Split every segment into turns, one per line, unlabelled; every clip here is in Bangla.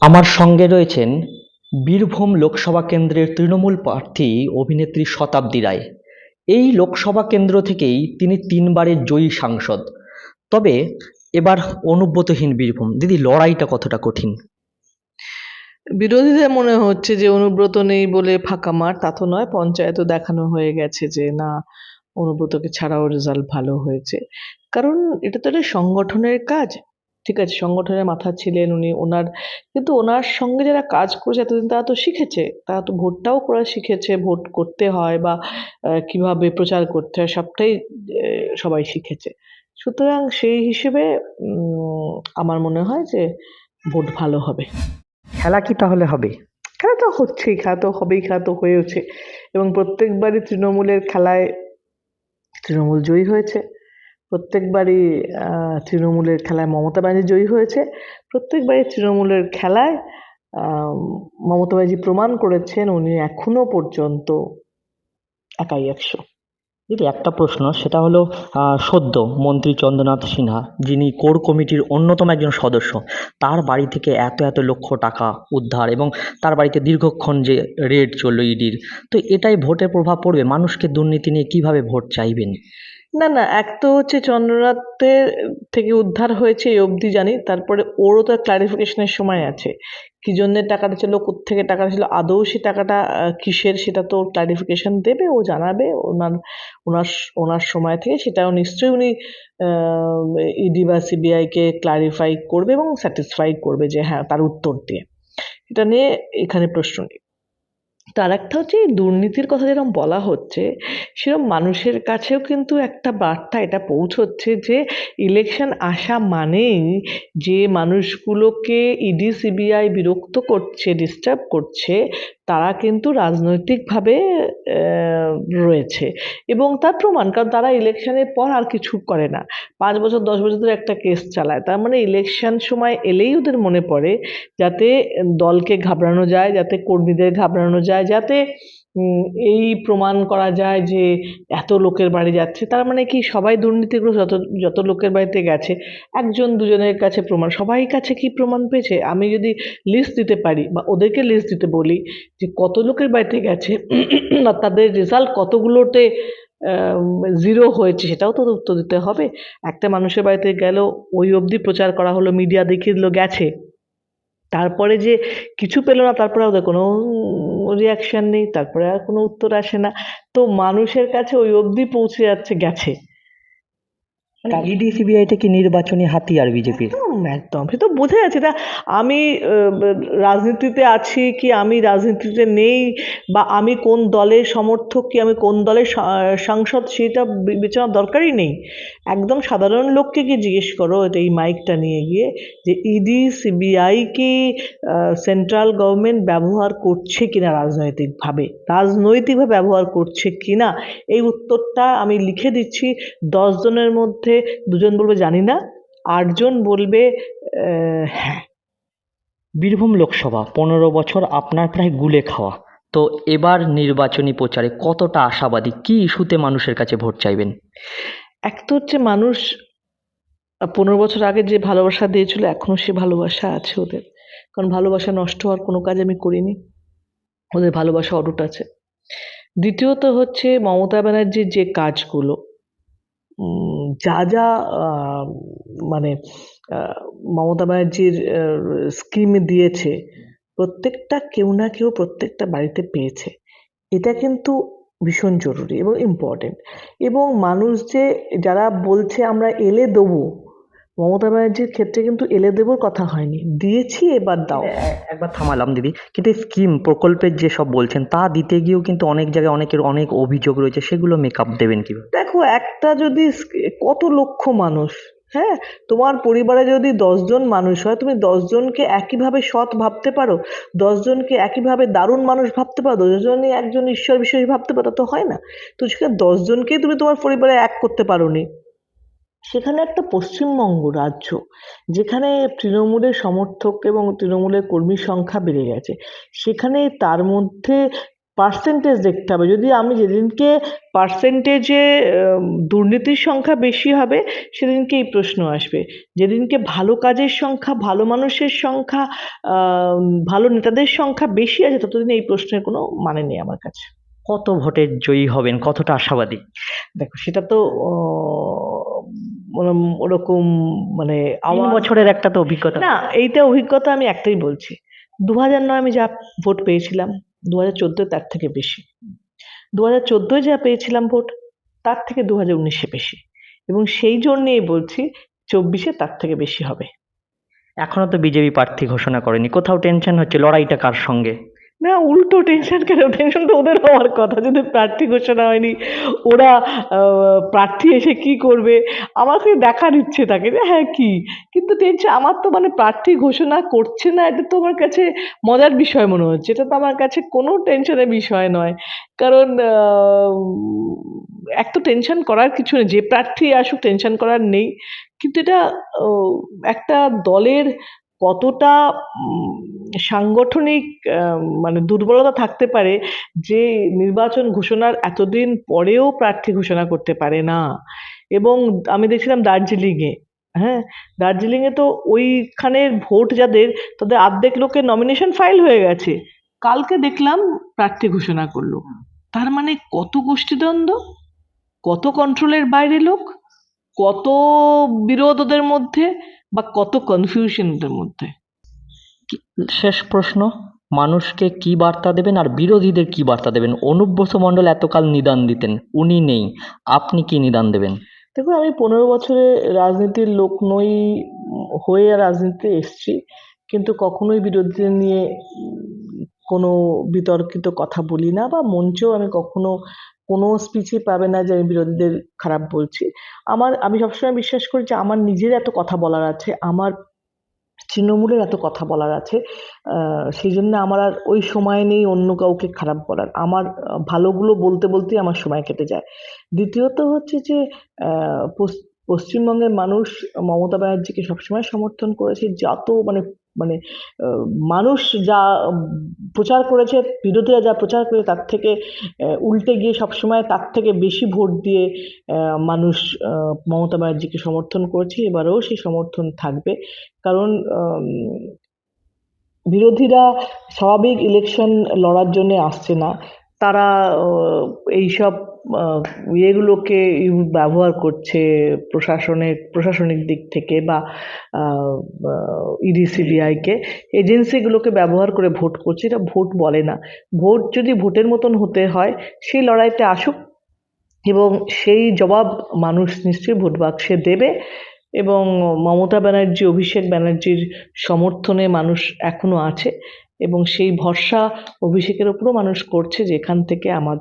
আমার সঙ্গে রয়েছেন বীরভূম লোকসভা কেন্দ্রের তৃণমূল প্রার্থী অভিনেত্রী শতাব্দী রায়। এই লোকসভা কেন্দ্র থেকেই তিনি তিনবারের জয়ী সাংসদ। তবে এবার অনুব্রতহীন বীরভূম। দিদি, লড়াইটা কতটা কঠিন?
বিরোধীদের মনে হচ্ছে যে অনুব্রত নেই বলে ফাঁকা মাঠ, তা তো নয়। পঞ্চায়েতও দেখানো হয়ে গেছে যে না অনুব্রতকে ছাড়াও রেজাল্ট ভালো হয়েছে। কারণ এটা তো একটা সংগঠনের কাজ। ঠিক আছে সংগঠনের মাথা ছিলেন উনি ওনার কিন্তু ওনার সঙ্গে যারা কাজ করেছে এতদিন তারা তো শিখেছে। তারা তো ভোটটাও করা শিখেছে ভোট করতে হয় বা কীভাবে প্রচার করতে হয় সবটাই সবাই শিখেছে। সুতরাং সেই হিসেবে আমার মনে হয় যে ভোট ভালো হবে।
খেলা কি তাহলে হবে?
খেলা তো হচ্ছেই খেলা তো হবেই খেলা তো হয়েওছে। এবং প্রত্যেকবারই তৃণমূলের খেলায় তৃণমূল জয়ী হয়েছে। প্রত্যেকবারই তৃণমূলের খেলায় মমতা ব্যানার্জি জয়ী হয়েছে। প্রত্যেকবারই তৃণমূলের খেলায় মমতা ব্যানার্জি প্রমাণ করেছেন, উনি এখনও পর্যন্ত একাই একশো।
দিদি একটা প্রশ্ন, সেটা হলো সদ্য মন্ত্রী চন্দ্রনাথ সিনহা, যিনি কোর কমিটির অন্যতম একজন সদস্য, তার বাড়ি থেকে এত এত লক্ষ টাকা উদ্ধার এবং তার বাড়িতে দীর্ঘক্ষণ যে রেড চলল ইডির, তো এটাই ভোটের প্রভাব পড়বে। মানুষকে দুর্নীতি নিয়ে কীভাবে ভোট চাইবেন?
না না, এক তো হচ্ছে চন্দ্রনাথের থেকে উদ্ধার হয়েছে এই অবধি জানি, তারপরে ওরও তো ক্লারিফিকেশনের সময় আছে। কি জন্যে টাকাটা ছিল থেকে টাকাটা ছিল, আদৌ সে টাকাটা কিসের সেটা তো ক্লারিফিকেশন দেবে, ও জানাবে, ওনার ওনার ওনার সময় থেকে সেটাও নিশ্চয়ই উনি ইডি বা সিবিআইকে ক্লারিফাই করবে এবং স্যাটিসফাই করবে যে হ্যাঁ তার উত্তর দিয়ে। এটা নিয়ে এখানে প্রশ্ন নেই। তার একটা হচ্ছে এই দুর্নীতির কথা যেরকম বলা হচ্ছে সেরকম মানুষের কাছেও কিন্তু একটা বার্তা এটা পৌঁছচ্ছে যে ইলেকশন আসা মানেই যে মানুষগুলোকে ইডি, সিবিআই বিরক্ত করছে ডিস্টার্ব করছে তারা কিন্তু রাজনৈতিকভাবে রয়েছে। এবং তার প্রমাণ, কারণ তারা ইলেকশনের পর আর কিছু করে না। পাঁচ বছর, দশ বছর ধরে একটা কেস চালায়। তার মানে ইলেকশন সময় এলেই ওদের মনে পড়ে, যাতে দলকে ঘাবড়ানো যায়, যাতে কর্মীদের ঘাবড়ানো যায়, যাতে এই প্রমাণ করা যায় যে এত লোকের বাড়ি যাচ্ছে। তার মানে কি সবাই দুর্নীতিগ্রস্ত যত যত লোকের বাড়িতে গেছে, একজন দুজনের কাছে প্রমাণ। সবাই কাছে কি প্রমাণ পেয়েছে? আমি যদি লিস্ট দিতে পারি বা ওদেরকে লিস্ট দিতে বলি যে কত লোকের বাড়িতে গেছে, আর তাদের রেজাল্ট কতগুলোতে জিরো হয়েছে সেটাও তো উত্তর দিতে হবে। একটা মানুষের বাড়িতে গেল ওই অবধি প্রচার করা হলো মিডিয়া দেখিয়ে দিল, গেছে। তারপরে যে কিছু পেল না, তারপরে ওদের কোনো রিয়াকশন নেই, তারপরে আর কোনো উত্তর আসে না। তো মানুষের কাছে ওই অবধি পৌঁছে যাচ্ছে গেছে।
ইডি সিবিআইটা কি নির্বাচনী হাতিয়ার বিজেপির
একদম একদম। সে তো বোঝা যাচ্ছে এটা আমি রাজনীতিতে আছি কি আমি রাজনীতিতে নেই বা আমি কোন দলের সমর্থক কি আমি কোন দলের সাংসদ সেটা বি- বিবেচনার দরকারই নেই। একদম সাধারণ লোককে কি জিজ্ঞেস করো এটা এই মাইকটা নিয়ে গিয়ে যে ইডি সিবিআই কি সেন্ট্রাল গভর্নমেন্ট ব্যবহার করছে কিনা রাজনৈতিকভাবে? রাজনৈতিকভাবে ব্যবহার করছে কিনা? এই উত্তরটা আমি লিখে দিচ্ছি। দশ জনের মধ্যে দুজন বলবে জানি না, আটজন বলবে হ্যাঁ।
বীরভূম লোকসভা, পনেরো বছর আপনার প্রায় গুলে খাওয়া। তো এবার নির্বাচনী প্রচারে কতটা আশাবাদী? কি ইস্যুতে মানুষের কাছে ভোট চাইবেন?
এক তো হচ্ছে মানুষ, পনেরো বছর আগে যে ভালোবাসা দিয়েছিল এখনও সে ভালোবাসা আছে ওদের। কারণ ভালোবাসা নষ্ট হওয়ার কোনো কাজ আমি করিনি। ওদের ভালোবাসা অটুট আছে। দ্বিতীয়ত হচ্ছে মমতা ব্যানার্জির যে কাজগুলো যা যা মানে মমতা ব্যানার্জির স্কিম দিয়েছে, প্রত্যেকটা কেউ না কেউ প্রত্যেকটা বাড়িতে পেয়েছে। এটা কিন্তু ভীষণ জরুরি এবং ইম্পর্টেন্ট এবং মানুষ যে, যারা বলছে আমরা এলে দেবো মমতা ব্যানার্জির ক্ষেত্রে কিন্তু এলে দেবোর কথা হয়নি। দিয়েছি এবার দাও।
একবার থামালাম দিদি। কিন্তু স্কিম প্রকল্পের যে সব বলছেন তা দিতে গিয়েও কিন্তু অনেক জায়গায় অনেকের অনেক অভিযোগ রয়েছে। সেগুলো মেকআপ দেবেন কীভাবে?
দেখো একটা যদি কত লক্ষ মানুষ হ্যাঁ? তোমার পরিবারে যদি দশজন মানুষ হয় তুমি দশজনকে একইভাবে সৎ ভাবতে পারো? দশজনকে একইভাবে দারুণ মানুষ ভাবতে পারো? দশজনই একজন ঈশ্বর বিশ্বাসী ভাবতে পারো? তো হয় না। তো সেখানে দশজনকেই তুমি তোমার পরিবারে এক করতে পারোনি। সেখানে একটা পশ্চিমবঙ্গ রাজ্য যেখানে তৃণমূলের সমর্থক এবং তৃণমূলের কর্মীর সংখ্যা বেড়ে গেছে। সেখানে তার মধ্যে পার্সেন্টেজ দেখতে হবে। যদি আমি যেদিনকে পার্সেন্টেজে দুর্নীতির সংখ্যা বেশি হবে সেদিনকে এই প্রশ্ন আসবে। যেদিনকে ভালো কাজের সংখ্যা ভালো মানুষের সংখ্যা ভালো নেতাদের সংখ্যা বেশি আছে ততদিন এই প্রশ্নের কোনো মানে নেই আমার কাছে।
কত ভোটে জয়ী হবেন? কতটা আশাবাদী?
দেখো সেটা তো ওরকম মানে
তিন বছরের একটা তো অভিজ্ঞতা।
না এইটা অভিজ্ঞতা আমি একটাই বলছি। দু হাজার নয় আমি যা ভোট পেয়েছিলাম দু হাজার চোদ্দোয় তার থেকে বেশি। দু হাজার চোদ্দোয় যা পেয়েছিলাম ভোট তার থেকে দু হাজার উনিশে বেশি। এবং সেই জন্যেই বলছি চব্বিশে তার থেকে বেশি হবে।
এখনও তো বিজেপি প্রার্থী ঘোষণা করেনি। কোথাও টেনশন হচ্ছে লড়াইটা কার সঙ্গে?
না, উল্টো টেনশন কেন? টেনশন তো ওদের হওয়ার কথা। যদি প্রার্থী ঘোষণা হয়নি, ওরা প্রার্থী এসে কি করবে? আমাকে দেখার ইচ্ছে থাকে যে হ্যাঁ কি? কিন্তু টেনশন আমার তো মানে প্রার্থী ঘোষণা করছে না, এটা তো আমার কাছে মজার বিষয় মনে হচ্ছে। এটা তো আমার কাছে কোনো টেনশনের বিষয় নয়। কারণ এক তো টেনশন করার কিছু নেই। যে প্রার্থী আসুক টেনশন করার নেই। কিন্তু এটা একটা দলের কতটা সাংগঠনিক মানে দুর্বলতা থাকতে পারে যে নির্বাচন ঘোষণার এতদিন পরেও প্রার্থী ঘোষণা করতে পারে না। এবং আমি দেখছিলাম দার্জিলিংয়ে হ্যাঁ? দার্জিলিংয়ে তো ওইখানের ভোট যাদের, তাদের অর্ধেক লোকের নমিনেশন ফাইল হয়ে গেছে। কালকে দেখলাম প্রার্থী ঘোষণা করল। তার মানে কত গোষ্ঠীদ্বন্দ্ব? কত কন্ট্রোলের বাইরে লোক? কত বিরোধ ওদের মধ্যে বা কত কনফিউশন ওদের মধ্যে
শেষ প্রশ্ন মানুষকে কি বার্তা দেবেন আর বিরোধীদের কি বার্তা দেবেন? বসু মণ্ডল এতকাল নিদান দিতেন উনি নেই আপনি কি নিদান দেবেন?
দেখুন আমি পনেরো বছরে রাজনীতির লোক নই হয়ে রাজনীতিতে এসেছি কিন্তু কখনোই বিরোধীদের নিয়ে কোনো বিতর্কিত কথা বলি না বা মঞ্চেও আমি কখনো কোনো স্পিচই পাবে না যে আমি বিরোধীদের খারাপ বলছি। আমার, আমি সবসময় বিশ্বাস করি যে আমার নিজের এত কথা বলার আছে, আমার তৃণমূলের এত কথা বলার আছে সেই জন্য আমার আর ওই সময় নেই অন্য কাউকে খারাপ বলার। আমার, ভালোগুলো বলতে বলতেই আমার সময় কেটে যায়। দ্বিতীয়ত হচ্ছে যে পশ্চিমবঙ্গের মানুষ মমতা ব্যানার্জিকে সবসময় সমর্থন করেছে, যত মানে মানে মানুষ যা প্রচার করেছে, বিরোধীরা যা প্রচার করে তার থেকে উল্টে গিয়ে সবসময় তার থেকে বেশি ভোট দিয়ে মানুষ মমতা ব্যানার্জিকে সমর্থন করেছে, এবারেও সেই সমর্থন থাকবে। কারণ বিরোধীরা স্বাভাবিক ইলেকশন লড়ার জন্য আসছে না। তারা এইসব ইয়েগুলোকে ব্যবহার করছে প্রশাসনের, প্রশাসনিক দিক থেকে বা ইডি সিবিআইকে এজেন্সিগুলোকে ব্যবহার করে ভোট করছে। এটা ভোট বলে না। ভোট যদি ভোটের মতন হতে হয়, সেই লড়াইতে আসুক এবং সেই জবাব মানুষ নিশ্চয়ই ভোট বাক্সে দেবে এবং মমতা ব্যানার্জি, অভিষেক ব্যানার্জির সমর্থনে মানুষ এখনও আছে এবং সেই ভরসা অভিষেকের ওপরও মানুষ করছে যেখান থেকে আমার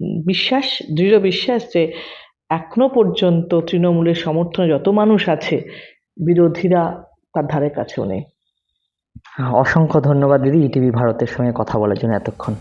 বিশ্বাস, দৃঢ় বিশ্বাস যে এখনও পর্যন্ত তৃণমূলের সমর্থনে যত মানুষ আছে, বিরোধীরা তার ধারে কাছেও নেই।
অসংখ্য ধন্যবাদ দিদি, ইটিভি ভারতের সঙ্গে কথা বলার জন্য এতক্ষণ।